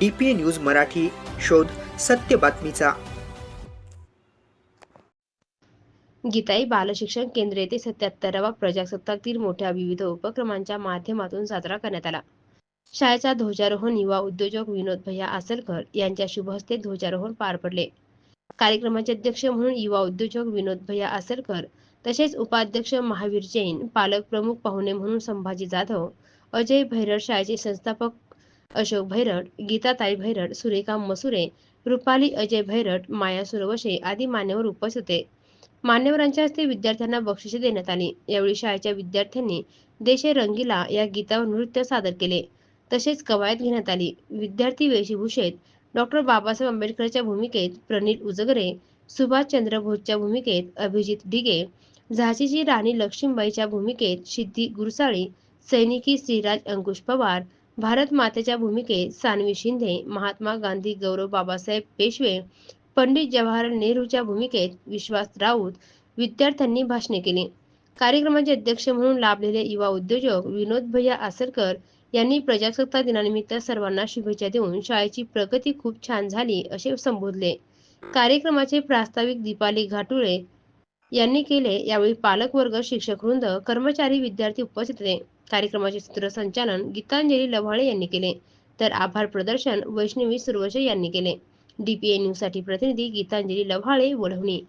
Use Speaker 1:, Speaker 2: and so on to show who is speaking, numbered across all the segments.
Speaker 1: D P news Marathi शोध सत्य बातमीचा.
Speaker 2: गीताई बालशिक्षण केंद्र येथे सत्याहत्तरावा प्रजासत्ताक दिन मोठ्या विविध उपक्रमांच्या माध्यमातून साजरा करण्यात आला. शाळेचा ध्वजारोहण युवा उद्योजक विनोद भैया आसलकर यांच्या शुभहस्ते ध्वजारोहण पार पडले. कार्यक्रमाचे अध्यक्ष म्हणून युवा उद्योजक विनोद भैया आसलकर तसेच उपाध्यक्ष महावीर जैन पालक प्रमुख पाहुणे म्हणून संभाजी जाधव अजय भैरड शाळेचे संस्थापक अशोक भैरड गीताताई भैरड सुरेखा मसुरे रुपाली अजय भैरड माया सुरवशे आदी मान्यवर उपस्थित होते. मान्यवरांच्या हस्ते विद्यार्थ्यांना बक्षिसे देण्यात आली. यावेळी शाळेच्या विद्यार्थ्यांनी देशे रंगीला या गीतावर नृत्य सादर केले. तसेच कवायत घेण्यात आली. विद्यार्थी वेशभूषेत डॉक्टर बाबासाहेब आंबेडकरच्या भूमिकेत प्रणील उजगरे सुभाषचंद्र बोसच्या भूमिकेत अभिजित ढिगे झाशीची राणी लक्ष्मीबाईच्या भूमिकेत सिद्धी गुरसाळी सैनिकी श्रीराज अंकुश पवार भारत मातेच्या भूमिकेत सानवी शिंदे महात्मा गांधी गौरव बाबासाहेब पेशवे पंडित जवाहरलाल नेहरूच्या भूमिकेत विश्वास राऊत विद्यार्थ्यांनी भाषणे केली. कार्यक्रमाचे अध्यक्ष म्हणून लाभलेले युवा उद्योजक विनोद भैया आसरकर यांनी प्रजासत्ताक दिनानिमित्त सर्वांना शुभेच्छा देऊन शाळेची प्रगती खूप छान झाली असे संबोधले. कार्यक्रमाचे प्रास्ताविक दीपाली घाटुळे यांनी केले. यावेळी पालकवर्ग शिक्षक वृंद कर्मचारी विद्यार्थी उपस्थित होते. कार्यक्रमाचे सूत्रसंचालन गीतांजली लव्हाळे यांनी केले. तर आभार प्रदर्शन वैष्णवी सुरवशे यांनी केले. डीपीए न्यूजसाठी प्रतिनिधी गीतांजली लव्हाळे वढवणी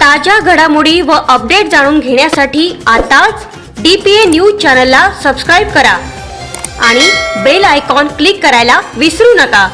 Speaker 3: ताज्या घडामोडी व अपडेट जाणून घेण्यासाठी आताच डी पी ए न्यूज चॅनलला सबस्क्राईब करा. आणि बेल आयकॉन क्लिक करायला विसरू नका.